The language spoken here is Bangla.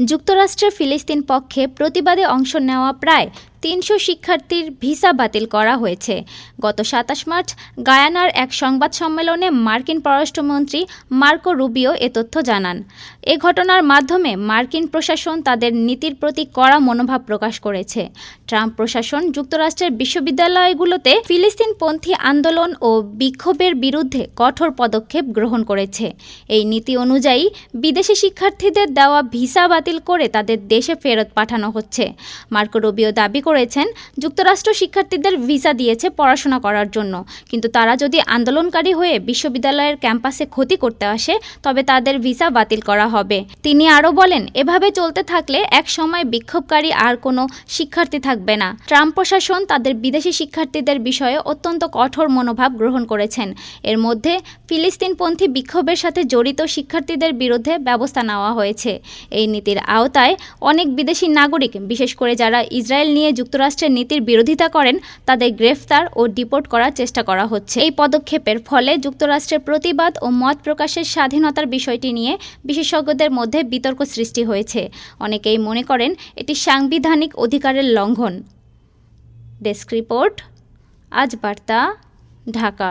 যুক্তরাষ্ট্রের ফিলিস্তিন পক্ষে প্রতিবাদে অংশ নেওয়া প্রায় তিনশো শিক্ষার্থীর ভিসা বাতিল করা হয়েছে। গত সাতাশ মার্চ গায়ানার এক সংবাদ সম্মেলনে মার্কিন পররাষ্ট্রমন্ত্রী মার্কো রুবিও এ তথ্য জানান। এ ঘটনার মাধ্যমে মার্কিন প্রশাসন তাদের নীতির প্রতি কড়া মনোভাব প্রকাশ করেছে। ট্রাম্প প্রশাসন যুক্তরাষ্ট্রের বিশ্ববিদ্যালয়গুলোতে ফিলিস্তিনপন্থী আন্দোলন ও বিক্ষোভের বিরুদ্ধে কঠোর পদক্ষেপ গ্রহণ করেছে। এই নীতি অনুযায়ী বিদেশি শিক্ষার্থীদের দেওয়া ভিসা বাতিল করে তাদের দেশে ফেরত পাঠানো হচ্ছে। মার্কো রুবিও দাবি করেছেন, যুক্তরাষ্ট্র শিক্ষার্থীদের ভিসা দিয়েছে পড়াশোনা করার জন্য। কিন্তু তারা যদি আন্দোলনকারী হয়ে বিশ্ববিদ্যালয়ের ক্যাম্পাসে ক্ষতি করতে আসে, তবে তাদের ভিসা বাতিল করা হবে। তিনি আরও বলেন, এভাবে চলতে থাকলে এক সময় বিক্ষোভকারী আর কোনো শিক্ষার্থী থাকবে না। ট্রাম্প প্রশাসন তাদের বিদেশি শিক্ষার্থীদের বিষয়ে অত্যন্ত কঠোর মনোভাব গ্রহণ করেছেন। এর মধ্যে ফিলিস্তিনপন্থী বিক্ষোভের সাথে জড়িত শিক্ষার্থীদের বিরুদ্ধে ব্যবস্থা নেওয়া হয়েছে। এই নীতির আওতায় অনেক বিদেশি নাগরিক, বিশেষ করে যারা ইসরায়েল নিয়ে যুক্তরাষ্ট্রের নীতির বিরোধিতা করেন, তাদের গ্রেফতার ও ডিপোর্ট করার চেষ্টা করা হচ্ছে। এই পদক্ষেপের ফলে যুক্তরাষ্ট্রের প্রতিবাদ ও মত প্রকাশের স্বাধীনতার বিষয়টি নিয়ে বিশেষজ্ঞদের মধ্যে বিতর্ক সৃষ্টি হয়েছে। অনেকেই মনে করেন, এটি সাংবিধানিক অধিকারের লঙ্ঘন। ডেস্ক রিপোর্ট, আজ বার্তা, ঢাকা।